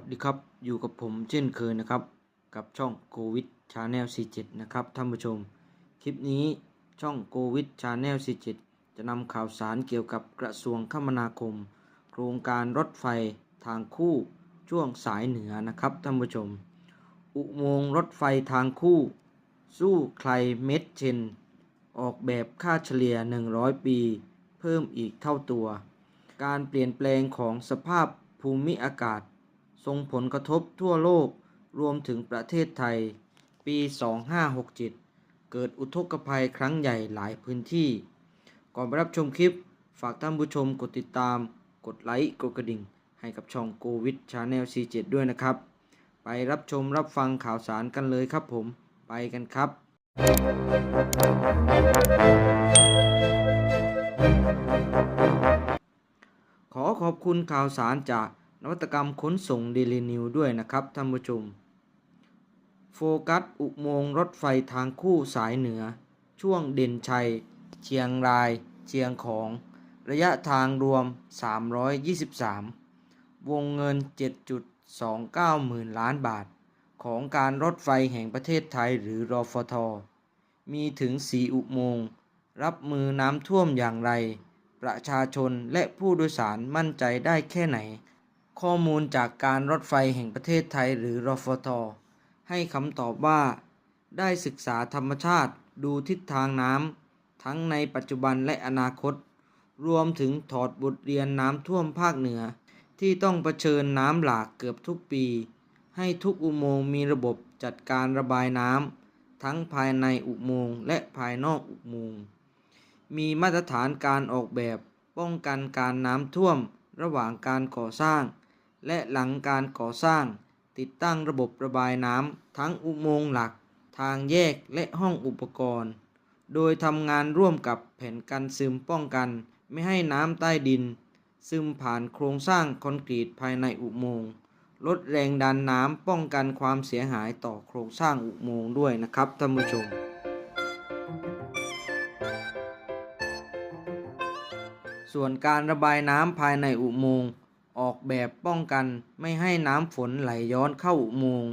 วัสดีครับ อยู่กับผมเช่นเคยนะครับ กับช่องโควิดชาแนล47 นะครับท่านผู้ชม คลิปนี้ช่องโควิดชาแนล47 จะนำข่าวสารเกี่ยวกับกระทรวงคมนาคม โครงการรถไฟทางคู่ช่วงสายเหนือนะครับท่านผู้ชม อุโมงค์รถไฟทางคู่ สู้ใครเม็ดเชนออกแบบค่าเฉลี่ย 100 ปี เพิ่มอีกเท่าตัว การเปลี่ยนแปลงของสภาพภูมิอากาศ ส่งผลกระทบทั่วโลกรวมถึงประเทศไทย ปี 2567 เกิดอุทกภัยครั้งใหญ่หลายพื้นที่ ก่อนไปรับชมคลิป ฝากท่านผู้ชมกดติดตาม กดไลค์ กดกระดิ่ง ให้กับช่องโกวิดชาแนล C7 ด้วยนะครับ ไปรับชมรับฟังข่าวสารกันเลยครับผม ไปกันครับขอขอบคุณข่าวสารจาก นวัตกรรมขนส่งเดลินิวด้วยนะครับท่านผู้ชม โฟกัสอุโมงค์รถไฟทางคู่สายเหนือ ช่วงเด่นชัย เชียงราย เชียงของ ระยะทางรวม 323 วงเงิน 7.29หมื่นล้านบาท ของการรถไฟแห่งประเทศไทยหรือรอฟท มีถึง 4 อุโมงค์รับมือน้ำท่วมอย่างไร ประชาชนและผู้โดยสารมั่นใจได้แค่ไหน ข้อมูลจากการรถไฟแห่งประเทศไทยหรือรฟท ให้คำตอบว่า ได้ศึกษาธรรมชาติดูทิศทางน้ำทั้งในปัจจุบันและอนาคต รวมถึงถอดบทเรียนน้ำท่วมภาคเหนือ ที่ต้องเผชิญน้ำหลากเกือบทุกปี ให้ทุกอุโมงค์มีระบบจัดการระบายน้ำทั้งภายในอุโมงค์และภายนอกอุโมงค์มีมาตรฐานการออกแบบป้องกันการน้ำท่วมระหว่างการก่อสร้าง และหลังการก่อสร้าง ติดตั้งระบบระบายน้ำทั้งอุโมงค์หลัก ทางแยกและห้องอุปกรณ์ โดยทำงานร่วมกับแผ่นกันซึมป้องกันไม่ให้น้ำใต้ดิน ซึมผ่านโครงสร้างคอนกรีตภายในอุโมงค์ลดแรงดันน้ำป้องกันความเสียหายต่อโครงสร้างอุโมงค์ด้วยนะครับท่านผู้ชม ส่วนการระบายน้ำภายในอุโมงค์ ออกแบบป้องกันไม่ให้น้ำฝนไหลย้อนเข้าอุโมงค์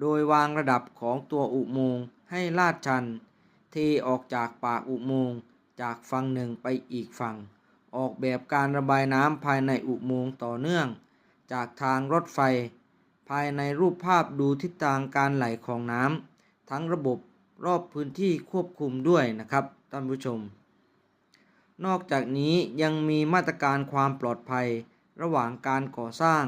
โดยวางระดับของตัวอุโมงค์ให้ลาดชัน เทออกจากปากอุโมงค์จากฝั่งหนึ่งไปอีกฝั่ง ออกแบบการระบายน้ำภายในอุโมงค์ต่อเนื่อง จากทางรถไฟ ภายในรูปภาพดูทิศทางการไหลของน้ำทั้งระบบรอบพื้นที่ควบคุมด้วยนะครับท่านผู้ชม นอกจากนี้ยังมีมาตรการความปลอดภัย ระหว่างการก่อสร้าง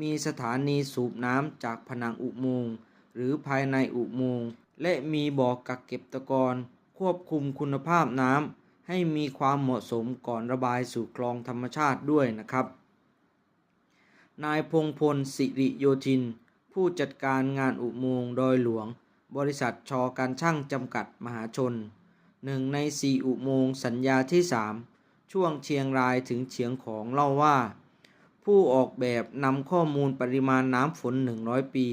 มีสถานีสูบน้ำจากผนังอุโมงค์หรือภายในอุโมงค์และมีบ่อกักเก็บตะกอนควบคุมคุณภาพน้ำให้มีความเหมาะสมก่อนระบายสู่คลองธรรมชาติด้วยนะครับ นายพงพลสิริโยธิน ผู้จัดการงานอุโมงค์ดอยหลวง บริษัทชอการช่างจำกัดมหาชนหนึ่งในสี่อุโมงค์สัญญาที่ 3 ช่วงเชียงรายถึงเชียงของเล่าว่า ผู้ออกแบบนำข้อมูลปริมาณน้ำฝน 100 ปี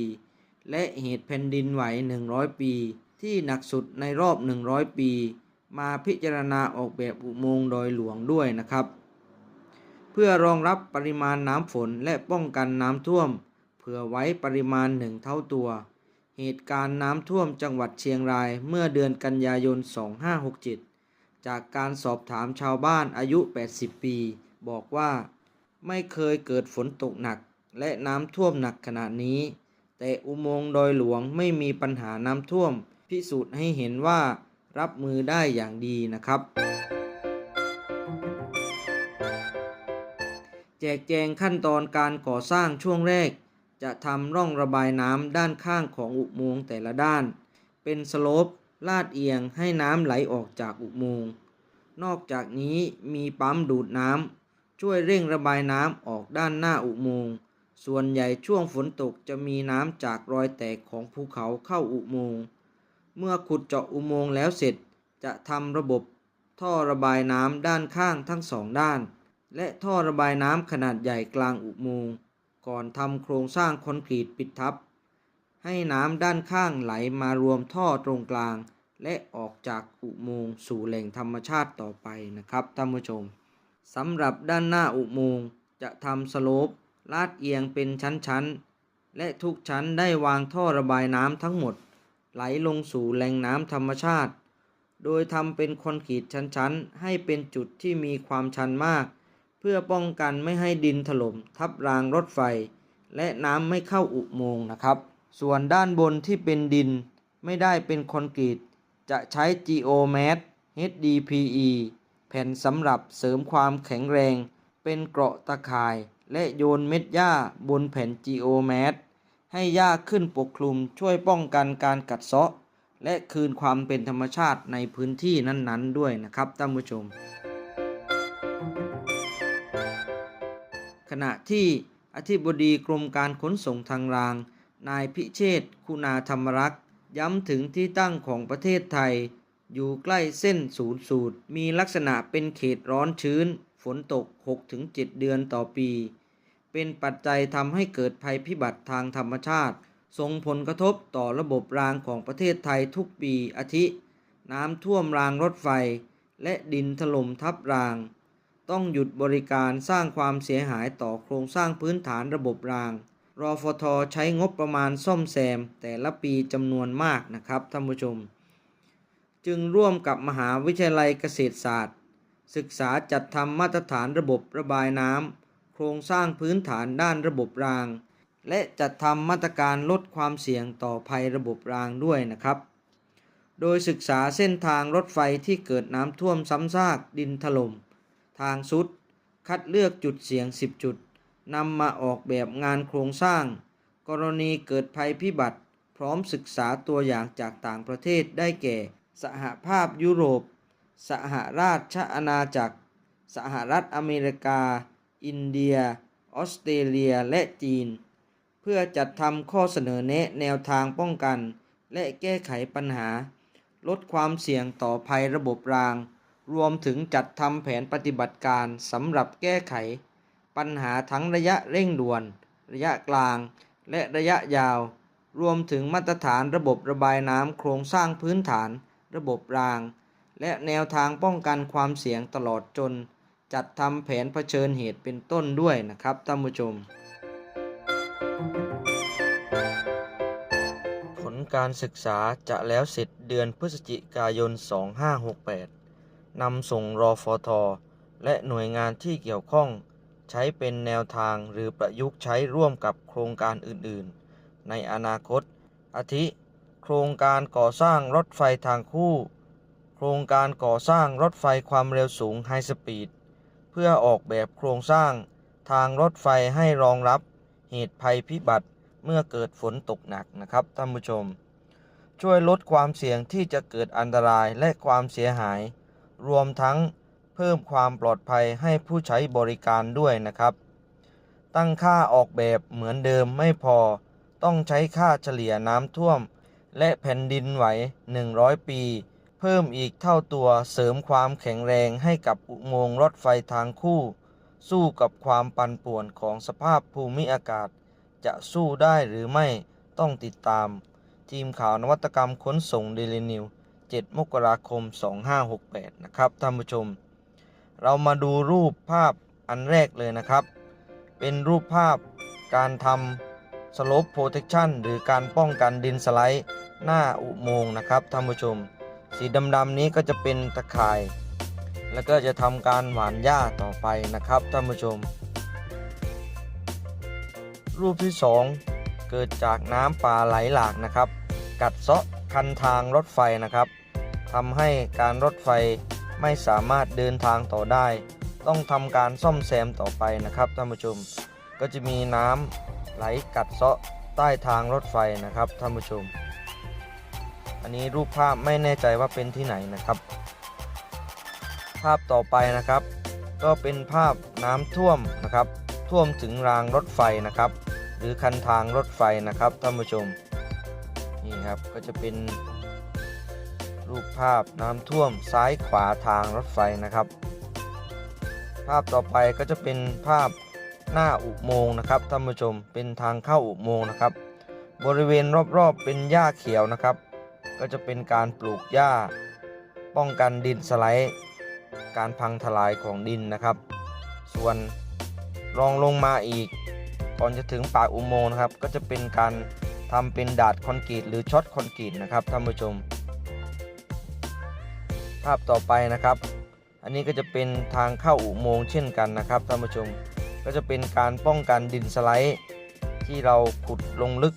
และเหตุแผ่นดินไหว 100 ปี ที่หนักสุดในรอบ 100 ปี มาพิจารณาออกแบบอุโมงค์ดอยหลวงด้วยนะครับ เพื่อรองรับปริมาณน้ำฝนและป้องกันน้ำท่วม เผื่อไว้ปริมาณหนึ่งเท่าตัว เหตุการณ์น้ำท่วมจังหวัดเชียงรายเมื่อเดือนกันยายน 2567 จากการสอบถามชาวบ้านอายุ 80 ปี บอกว่า ไม่เคยเกิดฝนตกหนักและน้ำท่วมหนักขนาดนี้ แต่อุโมงค์ดอยหลวงไม่มีปัญหาน้ำท่วม พิสูจน์ให้เห็นว่ารับมือได้อย่างดีนะครับ แจกแจงขั้นตอนการก่อสร้างช่วงแรก จะทำร่องระบายน้ำด้านข้างของอุโมงค์แต่ละด้าน เป็นสโลปลาดเอียงให้น้ำไหลออกจากอุโมงค์ นอกจากนี้มีปั๊มดูดน้ำ ช่วยเร่งระบายน้ำออกด้านหน้าอุโมงค์ส่วนใหญ่ช่วงฝนตกจะมีน้ำจากรอยแตกของภูเขาเข้าอุโมงค์เมื่อขุดเจาะอุโมงค์แล้วเสร็จจะทำระบบท่อระบายน้ำด้านข้างทั้งสองด้าน และท่อระบายน้ำขนาดใหญ่กลางอุโมงค์ก่อนทำโครงสร้างคอนกรีตปิดทับ ให้น้ำด้านข้างไหลมารวมท่อตรงกลาง และออกจากอุโมงค์สู่แหล่งธรรมชาติต่อไปนะครับท่านผู้ชม สำหรับด้านหน้าอุโมงค์จะทำสโลปลาดเอียงเป็นชั้นๆ และทุกชั้นได้วางท่อระบายน้ำทั้งหมด ไหลลงสู่แหล่งน้ำธรรมชาติ โดยทำเป็นคอนกรีตชั้นๆ ให้เป็นจุดที่มีความชันมาก เพื่อป้องกันไม่ให้ดินถล่มทับรางรถไฟ และน้ำไม่เข้าอุโมงค์นะครับ ส่วนด้านบนที่เป็นดินไม่ได้เป็นคอนกรีตจะใช้ Geomat HDPE ผ่นสำหรับเสริมความแข็งแรง เป็นเกราะตะข่าย และโยนเม็ดหญ้าบนแผ่น Geomat ให้หญ้าขึ้นปกคลุมช่วยป้องกันการกัดเซาะ และคืนความเป็นธรรมชาติในพื้นที่นั้นๆ ด้วยนะครับท่านผู้ชม ขณะที่อธิบดีกรมการขนส่งทางราง นายพิเชษคุณาธรรมรักษ์ ย้ำถึงที่ตั้งของประเทศไทย อยู่ใกล้เส้นศูนย์สูตร มีลักษณะเป็นเขตร้อนชื้น ฝนตก 6-7 เดือนต่อปี เป็นปัจจัยทำให้เกิดภัยพิบัติทางธรรมชาติ ส่งผลกระทบต่อระบบรางของประเทศไทยทุกปีอาทิ น้ำท่วมรางรถไฟ และดินถล่มทับราง ต้องหยุดบริการสร้างความเสียหายต่อโครงสร้างพื้นฐานระบบรางรอฟทใช้งบประมาณซ่อมแซมแต่ละปีจำนวนมากนะครับท่านผู้ชม จึงร่วมกับมหาวิทยาลัยเกษตรศาสตร์ ศึกษาจัดทำมาตรฐานระบบระบายน้ำโครงสร้างพื้นฐานด้านระบบราง และจัดทำมาตรการลดความเสี่ยงต่อภัยระบบรางด้วยนะครับ โดยศึกษาเส้นทางรถไฟที่เกิดน้ำท่วมซ้ำซากดินถล่ม ทางสุด คัดเลือกจุดเสี่ยง 10 จุดนำมาออกแบบงานโครงสร้าง กรณีเกิดภัยพิบัติ พร้อมศึกษาตัวอย่างจากต่างประเทศได้แก่ สหภาพยุโรป สหราชอาณาจักร สหรัฐอเมริกา อินเดีย ออสเตรเลีย และจีน เพื่อจัดทำข้อเสนอแนะแนวทางป้องกัน และแก้ไขปัญหา ลดความเสี่ยงต่อภัยระบบราง รวมถึงจัดทำแผนปฏิบัติการสำหรับแก้ไข ปัญหาทั้งระยะเร่งด่วน ระยะกลาง และระยะยาว รวมถึงมาตรฐานระบบระบายน้ำโครงสร้างพื้นฐาน ระบบราง และแนวทางป้องกันความเสี่ยงตลอดจน จัดทำแผนเผชิญเหตุเป็นต้นด้วยนะครับท่านผู้ชม ผลการศึกษาจะแล้วเสร็จเดือนพฤศจิกายน 2568 นำส่งรอฟทและหน่วยงานที่เกี่ยวข้องใช้เป็นแนวทางหรือประยุกต์ใช้ร่วมกับโครงการอื่น ๆ ในอนาคต อาทิ โครงการก่อสร้างรถไฟทางคู่ โครงการก่อสร้างรถไฟความเร็วสูงไฮสปีด เพื่อออกแบบโครงสร้างทางรถไฟให้รองรับเหตุภัยพิบัติเมื่อเกิดฝนตกหนักนะครับท่านผู้ชม ช่วยลดความเสี่ยงที่จะเกิดอันตรายและความเสียหาย รวมทั้งเพิ่มความปลอดภัยให้ผู้ใช้บริการด้วยนะครับ ตั้งค่าออกแบบเหมือนเดิมไม่พอ ต้องใช้ค่าเฉลี่ยน้ำท่วม และแผ่นดินไหว 100 ปี เพิ่มอีกเท่าตัวเสริมความแข็งแรงให้กับอุโมงค์รถไฟทางคู่ สู้กับความปั่นป่วนของสภาพภูมิอากาศ จะสู้ได้หรือไม่ต้องติดตาม ทีมข่าวนวัตกรรมขนส่งเดลินิว 7 มกราคม 2568 นะครับท่านผู้ชม เรามาดูรูปภาพอันแรกเลยนะครับ เป็นรูปภาพการทำ สโลปโปรเทคชันหรือการป้องกันดินสไลด์ หน้าอุโมงค์นะครับท่านผู้ชม สีดำๆนี้ก็จะเป็นตะข่าย แล้วก็จะทำการหว่านหญ้าต่อไปนะครับท่านผู้ชม รูปที่ 2 เกิดจากน้ำป่าไหลหลากนะครับ กัดเซาะคันทางรถไฟนะครับทำให้การรถไฟไม่สามารถเดินทางต่อได้ ต้องทำการซ่อมแซมต่อไปนะครับท่านผู้ชม ก็จะมีน้ำ ไหลกัดเซาะใต้ทางรถไฟนะครับท่านผู้ชม อันนี้รูปภาพไม่แน่ใจว่าเป็นที่ไหนนะครับ ภาพต่อไปนะครับ ก็เป็นภาพน้ำท่วมนะครับ ท่วมถึงรางรถไฟนะครับ หรือคันทางรถไฟนะครับท่านผู้ชมนี่ครับก็จะเป็นรูปภาพน้ำท่วมซ้ายขวาทางรถไฟนะครับ ภาพต่อไปก็จะเป็นภาพ หน้าอุโมงค์นะครับท่านผู้ชมเป็นทางเข้าอุโมงค์นะครับ บริเวณรอบๆเป็นหญ้าเขียวนะครับ ก็จะเป็นการปลูกหญ้า ป้องกันดินสไลด์การพังทลายของดินนะครับ ส่วนรองลงมาอีก ก่อนจะถึงปากอุโมงค์นะครับ ก็จะเป็นการทำเป็นดาดคอนกรีตหรือช็อตคอนกรีตนะครับท่านผู้ชม ภาพต่อไปนะครับ อันนี้ก็จะเป็นทางเข้าอุโมงค์เช่นกันนะครับท่านผู้ชม ก็จะเป็นการป้องกันดินสไลด์ ที่เราขุดลงลึก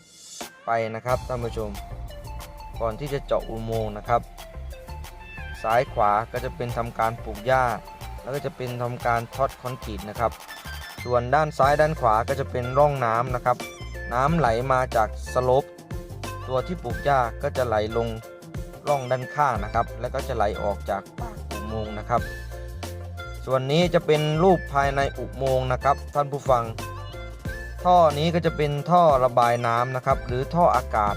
ไปนะครับท่านผู้ชม ก่อนที่จะเจาะอุโมงค์นะครับ ซ้ายขวาก็จะเป็นทำการปลูกหญ้า แล้วก็จะเป็นทำการช็อตคอนกรีตนะครับ ส่วนด้านซ้ายด้านขวาก็จะเป็นร่องน้ำนะครับ น้ำไหลมาจากสโลปตัวที่ปลูกหญ้าก็จะไหลลงร่องด้านข้างนะครับ แล้วก็จะไหลออกจากปากอุโมงค์นะครับ ส่วนนี้จะเป็นรูปภายในอุโมงค์นะครับ ท่านผู้ฟัง ท่อนี้ก็จะเป็นท่อระบายน้ำนะครับ หรือท่ออากาศ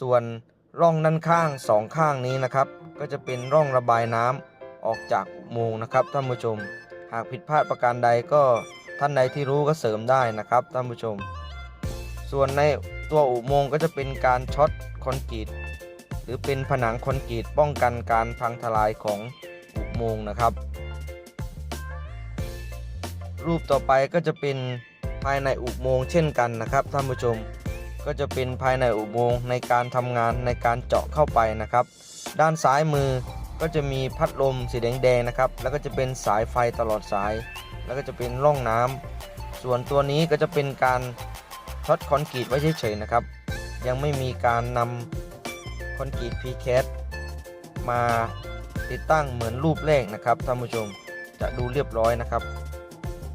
ส่วนร่องด้านข้างสองข้างนี้นะครับ ก็จะเป็นร่องระบายน้ำออกจากอุโมงค์นะครับท่านผู้ชม หากผิดพลาดประการใดก็ท่านใดที่รู้ก็เสริมได้นะครับท่านผู้ชม ส่วนในตัวอุโมงค์ก็จะเป็นการช็อตคอนกรีตหรือเป็นผนังคอนกรีตป้องกันการพังทลายของอุโมงค์นะครับ รูปต่อไปก็จะเป็นภายในอุโมงค์เช่นกันนะครับท่านผู้ชม ก็จะเป็นภายในอุโมงค์ในการทำงานในการเจาะเข้าไปนะครับ ด้านซ้ายมือก็จะมีพัดลมสีแดงๆนะครับ แล้วก็จะเป็นสายไฟตลอดสาย แล้วก็จะเป็นร่องน้ำส่วนตัวนี้ก็จะเป็นการช็อตคอนกรีตไว้เฉยๆนะครับ ยังไม่มีการนำคอนกรีตพีแคสมาติดตั้งเหมือนรูปแรกนะครับท่านผู้ชมจะดูเรียบร้อยนะครับ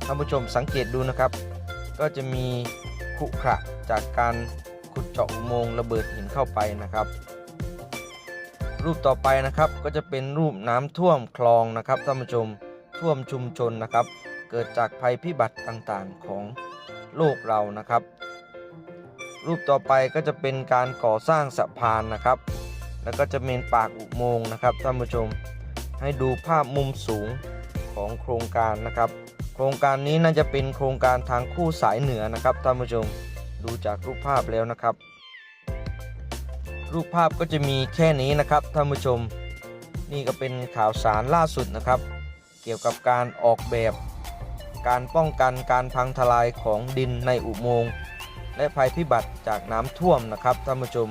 ท่านผู้ชมสังเกตดูนะครับ ก็จะมีขุขระจากการขุดเจาะอุโมงค์ระเบิดหินเข้าไปนะครับ รูปต่อไปนะครับก็จะเป็นรูปน้ำท่วมคลองนะครับท่านผู้ชมท่วมชุมชนนะครับ เกิดจากภัยพิบัติต่างๆของโลกเรานะครับ รูปต่อไปก็จะเป็นการก่อสร้างสะพานนะครับ แล้วก็จะเป็นปากอุโมงค์นะครับท่านผู้ชมให้ดูภาพมุมสูงของโครงการนะครับ โครงการนี้น่าจะเป็นโครงการทางคู่สายเหนือนะครับท่านผู้ชมดูจากรูปภาพแล้วนะครับ รูปภาพก็จะมีแค่นี้นะครับท่านผู้ชม นี่ก็เป็นข่าวสารล่าสุดนะครับ เกี่ยวกับการออกแบบ การป้องกันการพังทลายของดินในอุโมงค์และภัยพิบัติจากน้ำท่วมนะครับท่านผู้ชม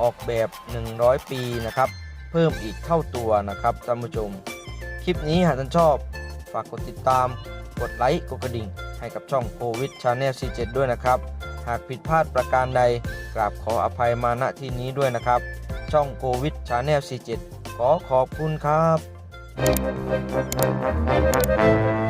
ออกแบบ 100 ปีนะครับ เพิ่มอีกเท่าตัวนะครับท่านผู้ชม คลิปนี้หากท่านชอบ ฝากกดติดตาม กดไลค์กดกระดิ่ง ให้กับช่องโควิดชาแนล47ด้วยนะครับ หากผิดพลาดประการใดกราบขออภัยมาณที่นี้ด้วยนะครับ ช่องโควิดชาแนล47ขอขอบคุณครับ Thank